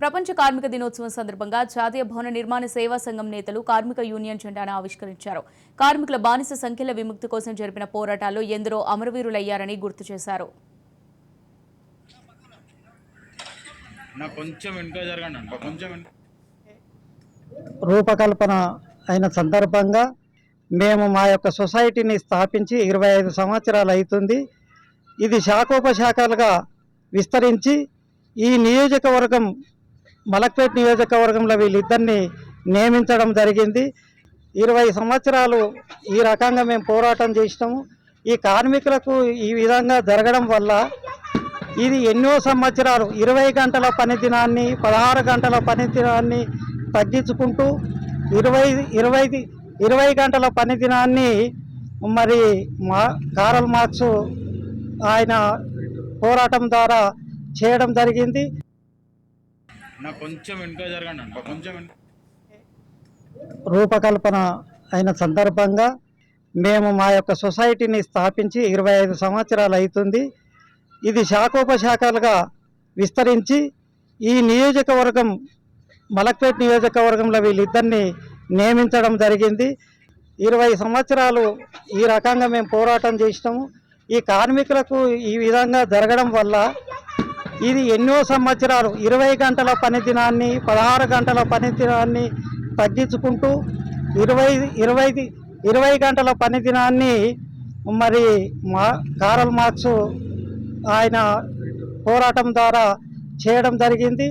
ప్రపంచ కార్మిక దినోత్సవం సందర్భంగా జాతీయ భవన నిర్మాణ సేవా సంఘం నేతలు కార్మిక యూనియన్ జెండాను ఆవిష్కరించారు. కార్మికుల బానిస సంఖ్యల విముక్తి కోసం జరిపిన పోరాటాల్లో ఎందరో అమరవీరులయ్యారని గుర్తు చేశారు. రూపకల్పన అయిన సందర్భంగా మేము మా యొక్క సొసైటీని స్థాపించి ఇరవై ఐదు సంవత్సరాలు అవుతుంది. ఇది శాఖోపశాఖలుగా విస్తరించి ఈ నియోజకవర్గం మలక్పేట్ నియోజకవర్గంలో వీళ్ళిద్దరిని నియమించడం జరిగింది. ఇరవై సంవత్సరాలు ఈ రకంగా మేము పోరాటం చేసినాము. ఈ కార్మికులకు ఈ విధంగా జరగడం వల్ల ఇది ఎన్నో సంవత్సరాలు ఇరవై గంటల పని దినాన్ని పదహారు గంటల పని దినాన్ని తగ్గించుకుంటూ ఇరవై ఇరవై ఇరవై గంటల పని దినాన్ని మరి మా కారల్ మార్క్స్ ఆయన పోరాటం ద్వారా చేయడం జరిగింది. కొంచెం వెనుక జరగండి అన్న కొంచెం రూపకల్పన అయిన సందర్భంగా మేము మా యొక్క సొసైటీని స్థాపించి ఇరవై ఐదు సంవత్సరాలు అవుతుంది. ఇది శాఖోపశాఖలుగా విస్తరించి ఈ నియోజకవర్గం మలక్పేట్ నియోజకవర్గంలో వీళ్ళిద్దరిని నియమించడం జరిగింది. ఇరవై సంవత్సరాలు ఈ రకంగా మేము పోరాటం చేసినాము. ఈ కార్మికులకు ఈ విధంగా జరగడం వల్ల ఇది ఎన్నో సంవత్సరాలు. ఇరవై గంటల పనిదినాన్ని పదహారు గంటల పనిదినాన్ని తగ్గించుకుంటూ ఇరవై ఇరవై ఇరవై గంటల పనిదినాన్ని మరి మా కారల్ మార్క్స్ ఆయన పోరాటం ద్వారా చేయడం జరిగింది.